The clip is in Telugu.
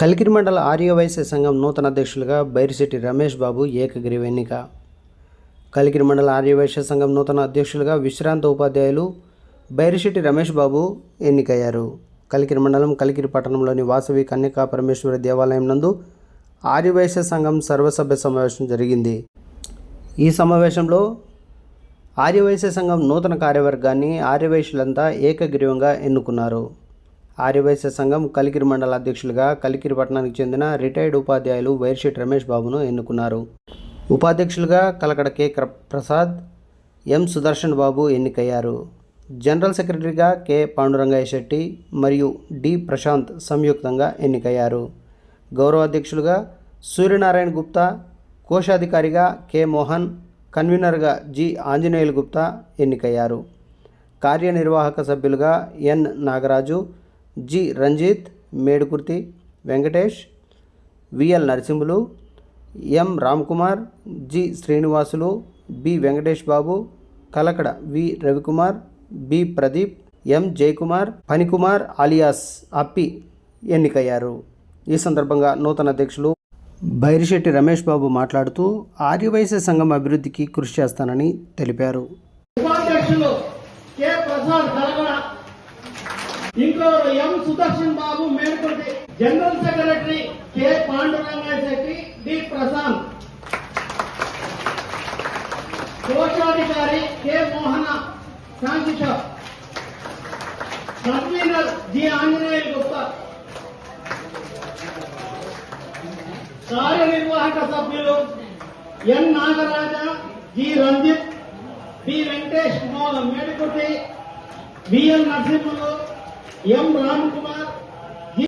కలికిరి మండల ఆర్యవైశ్య సంఘం నూతన అధ్యక్షులుగా బైరిశెట్టి రమేష్ బాబు ఏకగ్రీవ ఎన్నిక. కలికిరి మండల ఆర్యవైశ్య సంఘం నూతన అధ్యక్షులుగా విశ్రాంత ఉపాధ్యాయులు బైరిశెట్టి రమేష్ బాబు ఎన్నికయ్యారు. కలికిరి మండలం కలికిరి పట్టణంలోని వాసవి కన్యకా పరమేశ్వరి దేవాలయం నందు ఆర్యవైశ్య సంఘం సర్వసభ్య సమావేశం జరిగింది. ఈ సమావేశంలో ఆర్యవైశ్య సంఘం నూతన కార్యవర్గాన్ని ఆర్యవైశ్యులంతా ఏకగ్రీవంగా ఎన్నుకున్నారు. ఆర్యవైశ్య సంఘం కలికిరి మండల అధ్యక్షులుగా కలికిరి పట్టణానికి చెందిన రిటైర్డ్ ఉపాధ్యాయులు వైర్షెట్ రమేష్ బాబును ఎన్నుకున్నారు. ఉపాధ్యక్షులుగా కలకడ కె. ప్రసాద్ ఎం. సుదర్శన్ బాబు ఎన్నికయ్యారు. జనరల్ సెక్రటరీగా కె. పాండురంగయ్య శెట్టి మరియు డి. ప్రశాంత్ సంయుక్తంగా ఎన్నికయ్యారు. గౌరవాధ్యక్షులుగా సూర్యనారాయణ గుప్తా కోశాధికారిగా కె. మోహన్ కన్వీనర్గా జి. ఆంజనేయులు గుప్తా ఎన్నికయ్యారు. కార్యనిర్వాహక సభ్యులుగా N. Nagaraju G. Ranjith Medukurthi Venkatesh VL Narasimhulu M. Ramkumar G. Srinivasulu B. Venkatesh Babu Kalakada V. Ravikumar B. Pradeep M. Jayakumar Panikumar alias Appi ఎన్నికయ్యారు. ఈ సందర్భంగా నూతన అధ్యక్షులు బైరిశెట్టి రమేష్ బాబు మాట్లాడుతూ ఆర్యవైశ్య సంఘం అభివృద్ధికి కృషి చేస్తానని తెలిపారు. ఉపాధ్యక్షులు K. Prasad Kalagada M Sudarshan Babu Melkonti general secretary K Pandurangaiah Shetty D Prashanth. కోశాధికారి K Mohana Shanthisha convener G Anjaneya Gupta. కార్యనిర్వాహక సభ్యులు N Nagaraja G Ranjith B Venkatesh Mohan Medikutti BL Narasimhulu. M Ramakumar